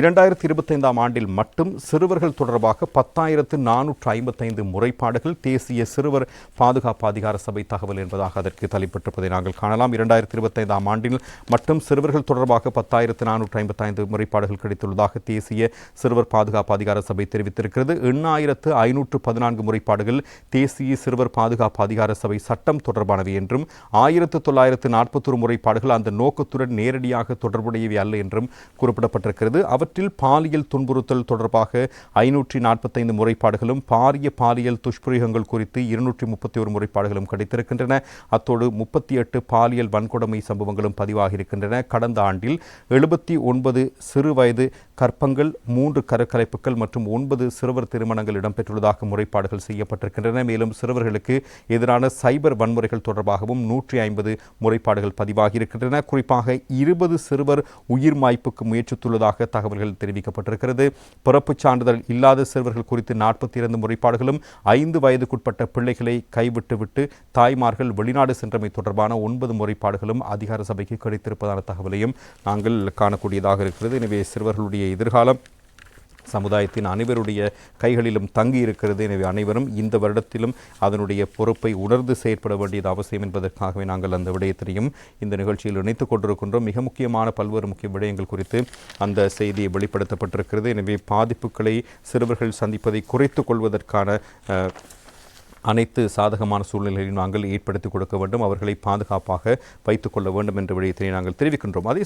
இரண்டாயிரத்தி இருபத்தைந்தாம் ஆண்டில் மட்டும் சிறுவர்கள் தொடர்பாக பத்தாயிரத்து நானூற்று ஐம்பத்தைந்து முறைப்பாடுகள் தேசிய சிறுவர் பாதுகாப்பு அதிகார சபை தகவல் என்பதாக அதற்கு தலைப்பட்டிருப்பதை நாங்கள் காணலாம். இரண்டாயிரத்தி இருபத்தைந்தாம் ஆண்டில் மட்டும் சிறுவர்கள் தொடர்பாக பத்தாயிரத்து நானூற்று ஐம்பத்தைந்து முறைப்பாடுகள் கிடைத்துள்ளதாக தேசிய சிறுவர் பாதுகாப்பு அதிகார சபை தெரிவித்திருக்கிறது. எண்ணாயிரத்து ஐநூற்று பதினான்கு முறைப்பாடுகள் தேசிய சிறுவர் பாதுகாப்பு அதிகார சபை சட்டம் தொடர்பானவை என்றும் ஆயிரத்து தொள்ளாயிரத்து நாற்பத்தொரு முறைப்பாடுகள் அந்த நோக்கத்துடன் நேரடியாக தொடர்புடையவை அல்ல என்றும் குறிப்பிடப்பட்டிருக்கிறது. அவற்றில் பாலியல் துன்புறுத்தல் தொடர்பாக ஐநூற்றி நாற்பத்தைந்து முறைப்பாடுகளும் பாரிய பாலியல் துஷ்பிரயோகங்கள் குறித்து இருநூற்றி முப்பத்தி ஒரு முறைப்பாடுகளும் கிடைத்திருக்கின்றன. அத்தோடு முப்பத்தி எட்டு பாலியல் வன்கொடுமை சம்பவங்களும் பதிவாகியிருக்கின்றன. கடந்த ஆண்டில் எழுபத்தி ஒன்பது சிறு வயது கற்பங்கள் மூன்று கருக்கலைப்புகள் மற்றும் ஒன்பது சிறுவர் திருமணங்கள் இடம்பெற்றுள்ளதாக முறைப்பாடுகள் செய்யப்பட்டிருக்கின்றன. மேலும் சிறுவர்களுக்கு எதிரான சைபர் வன்முறைகள் தொடர்பாகவும் நூற்றி ஐம்பது முறைப்பாடுகள் பதிவாகியிருக்கின்றன. குறிப்பாக இருபது சிறுவர் உயிர் மாய்ப்புக்கு முயற்சித்துள்ளதாக தகவல்கள் தெரிவிக்கப்பட்டிருக்கிறது. பிறப்புச் சான்றிதழ் இல்லாத சிறுவர்கள் குறித்து நாற்பத்தி இரண்டு முறைப்பாடுகளும் ஐந்து வயதுக்குட்பட்ட பிள்ளைகளை கைவிட்டுவிட்டு தாய்மார்கள் வெளிநாடு சென்றமை தொடர்பான ஒன்பது முறைப்பாடுகளும் அதிகார சபைக்கு கிடைத்திருப்பதான தகவலையும் நாங்கள் காணக்கூடியதாக இருக்கிறது. எனவே சிறுவர்களுடைய எதிர்காலம் சமுதாயத்தின் அனைவருடைய கைகளிலும் தங்கி இருக்கிறது எனவே அனைவரும் இந்த வருடத்திலும் அதனுடைய பொறுப்பை உணர்ந்து செயற்பட வேண்டியது அவசியம் என்பதற்காகவே நாங்கள் அந்த விடயத்தினையும் இந்த நிகழ்ச்சியில் இணைத்துக் கொண்டிருக்கின்றோம். மிக முக்கியமான பல்வேறு முக்கிய விடயங்கள் குறித்து அந்த செய்தியை வெளிப்படுத்தப்பட்டிருக்கிறது. எனவே பாதிப்புகளை சிறுவர்கள் சந்திப்பதை குறைத்துக் கொள்வதற்கான அனைத்து சாதகமான சூழ்நிலைகளையும் நாங்கள் ஏற்படுத்தி கொடுக்க வேண்டும். அவர்களை பாதுகாப்பாக வைத்துக் கொள்ள வேண்டும் என்ற விடயத்தினை நாங்கள் தெரிவிக்கின்றோம். அதே